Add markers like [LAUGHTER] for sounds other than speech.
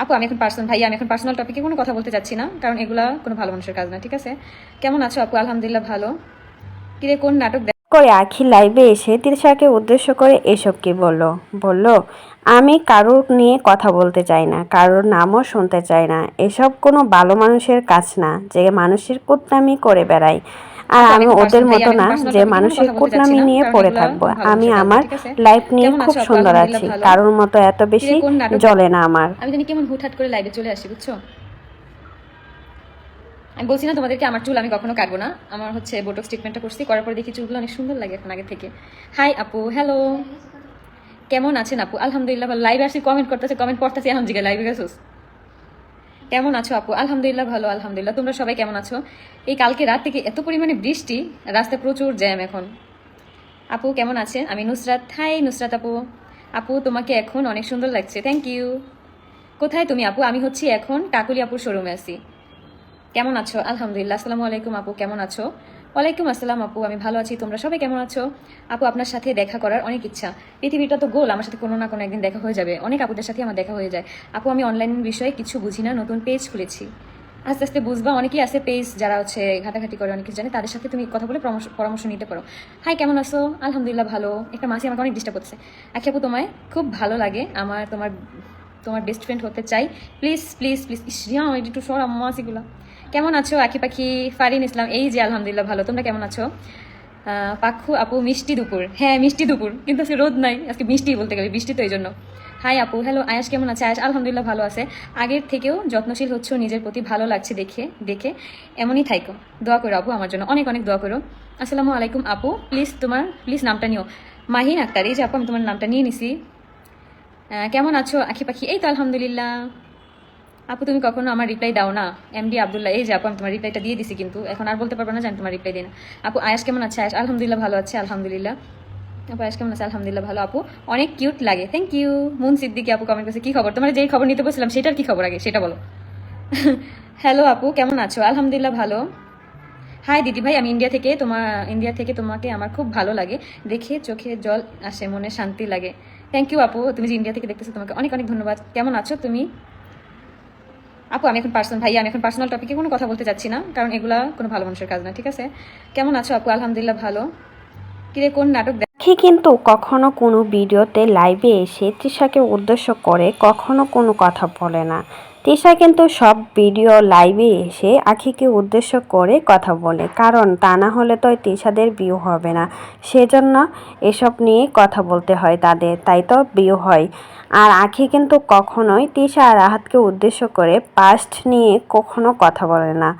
আপু, আমি এখন পার্সোনাল ভাইয়া, আমি এখন পার্সোনাল টপিকে কোনো কথা বলতে চাচ্ছি না, কারণ এগুলা কোনো ভালো মানুষের কাজ না, ঠিক আছে? কেমন আছো আপু? আলহামদুলিল্লাহ ভালো। কিরে কোন নাটক করে আখি লাইভে এসে তিরসাকে উদ্দেশ্য করে এসব কি বলল? বলল, আমি কারোর নিয়ে কথা বলতে চাই না, কারোর নামও শুনতে চাই না। এসব কোনো ভালো মানুষের কাজ না, যে মানুষের কুটনামি করে বেড়ায়। আর আমি ওদের মতো না যে মানুষের কুটনামি নিয়ে পড়ে থাকব। আমি আমার লাইফ নিয়ে খুব সুন্দর আছি। কারোর মতো এত বেশি জ্বলে না আমার। আমি জানি কেমন হুটহাট করে লাইভে চলে আসি বুঝছ? আমি বলছি না তোমাদেরকে আমার চুল আমি কখনো কাটবো না। আমার হচ্ছে বোটক্স ট্রিটমেন্টটা করছি করার পরে দেখি চুলগুলো অনেক সুন্দর লাগে এখন আগে থেকে। হাই আপু। হ্যালো কেমন আছেন আপু? আলহামদুলিল্লাহ লাইভে আসি কমেন্ট করতেছে কমেন্ট পড়তেছি এখন জিগে লাইভে গেছোস। কেমন আছো আপু? আলহামদুলিল্লাহ ভালো, আলহামদুলিল্লাহ। তোমরা সবাই কেমন আছো? এই কালকে রাত থেকে এত পরিমাণে বৃষ্টি, রাস্তায় প্রচুর জ্যাম এখন। আপু, কেমন আছে? আমি নুসরাত। হাই, নুসরাত আপু। আপু, তোমাকে এখন অনেক সুন্দর লাগছে। থ্যাংক ইউ কোথায় তুমি আপু? আমি হচ্ছি এখন কাকুলি আপুর শোরুমে আছি। কেমন আছো? আলহামদুলিল্লাহ। আসসালামু আলাইকুম আপু, কেমন আছো? ওয়ালাইকুম আসসালাম, আপু। আমি ভালো আছি। তোমরা সবাই কেমন আছো? আপু, আপনার সাথে দেখা করার অনেক ইচ্ছা। পৃথিবীটা তো গোল, আমার সাথে কোনো না কোনো একদিন দেখা হয়ে যাবে। অনেক আপুদের সাথে আমার দেখা হয়ে যায়। আপু, আমি অনলাইন বিষয়ে কিছু বুঝি না, নতুন পেজ খুলেছি। আস্তে আস্তে বুঝবা, অনেকেই আছে পেজ যারা হচ্ছে ঘাটাঘাটি করে, অনেক জানে, তাদের সাথে তুমি কথা বলে পরামর্শ নিতে পারো। হাই কেমন আছো? আলহামদুলিল্লাহ ভালো। একটা মাসি আমাকে অনেক ডিস্টার্ব করছে আখি আপু, তোমায় খুব ভালো লাগে। আমার, তোমার তোমার বেস্ট ফ্রেন্ড হতে চাই। প্লিজ প্লিজ প্লিজ ইসরিয়া একটু সর আম্মা কেমন আছো, আখি পাখি? ফারিন ইসলাম, এই যে আলহামদুলিল্লাহ ভালো। তোমরা কেমন আছো? পাখু আপু, মিষ্টি দুপুর। হ্যাঁ মিষ্টি দুপুর, কিন্তু আজকে রোদ নাই। আজকে মিষ্টি বলতে গেলে, বৃষ্টি তো এই জন্য হাই আপু হ্যালো আয়াস কেমন আছে? আয়াস আলহামদুলিল্লাহ ভালো আছে। আগের থেকেও যত্নশীল হচ্ছে, নিজের প্রতি ভালো লাগছে দেখে দেখে। এমনই থাইকো। দোয়া করো আপু আমার জন্য। অনেক অনেক দোয়া করো। আসসালামু আলাইকুম আপু প্লিজ তোমার প্লিজ নামটা নিও। মাহিন আক্তার, এই যে আপু, আমি তোমার নামটা নিয়ে নিছি। কেমন আছো আখি পাখি এই তো আলহামদুলিল্লাহ। আপু, তুমি কখনো আমার রিপ্লাই দাও না? এমডি আবদুল্লাহ এই যে আপু, আমি তোমার রিপ্লাইটা দিয়ে দিছি কিন্তু এখন আর বলতে পারব না যে আমি তোমার রিপ্লাই দিই না। আপু, আয়াস কেমন আছে? আয়াস, আলহামদুলিল্লাহ ভালো আছে, আলহামদুলিল্লাহ। আপু, আয়াস কেমন আছে? আলহামদুলিল্লাহ ভালো। আপু, অনেক কিউট লাগে। থ্যাংক ইউ মুন সিদ্দিকি, আপু কমেন্ট করছে, কি খবর? তোমার যেই খবর নিতে বসছিলাম সেটার কি খবর আগে? সেটা বলো। [LAUGHS] হ্যালো আপু, কেমন আছো? আলহামদুলিল্লাহ ভালো। হাই দিদি ভাই, আমি ইন্ডিয়া থেকে তোমার ইন্ডিয়া থেকে তোমাকে আমার খুব ভালো লাগে। দেখে চোখে জল আসে, মনে শান্তি লাগে। থ্যাংক ইউ আপু। তুমি যে ইন্ডিয়া থেকে দেখতেছো, তোমাকে অনেক অনেক ধন্যবাদ। কেমন আছো তুমি? আপু, আমি এখন পার্সোনাল ভাই আমি এখন পার্সোনাল টপিকে কোনো কথা বলতে চাচ্ছি না, কারণ এগুলা কোনো ভালো মানুষের কাজ না, ঠিক আছে? কেমন আছো আপু? আলহামদুলিল্লাহ ভালো। কিরে কোন নাটক দেখি কিন্তু কখনো কোনো ভিডিওতে লাইভে এসে তৃষাকে উদ্দেশ্য করে কখনো কোনো কথা বলে না। তৃষা কিন্তু সব ভিডিও লাইভে এসে আখিকে উদ্দেশ্য করে কথা বলে। কারণ তা না হলে তো তিশাদের বিয়ে হবে না। সেজন্য এসব নিয়ে কথা বলতে হয় তাদের, তাই তো বিয়ে হয়। আর আখি কিন্তু কখনোই তিশা আর আহাতকে উদ্দেশ্য করে পাস্ট নিয়ে কখনো কথা বলে না।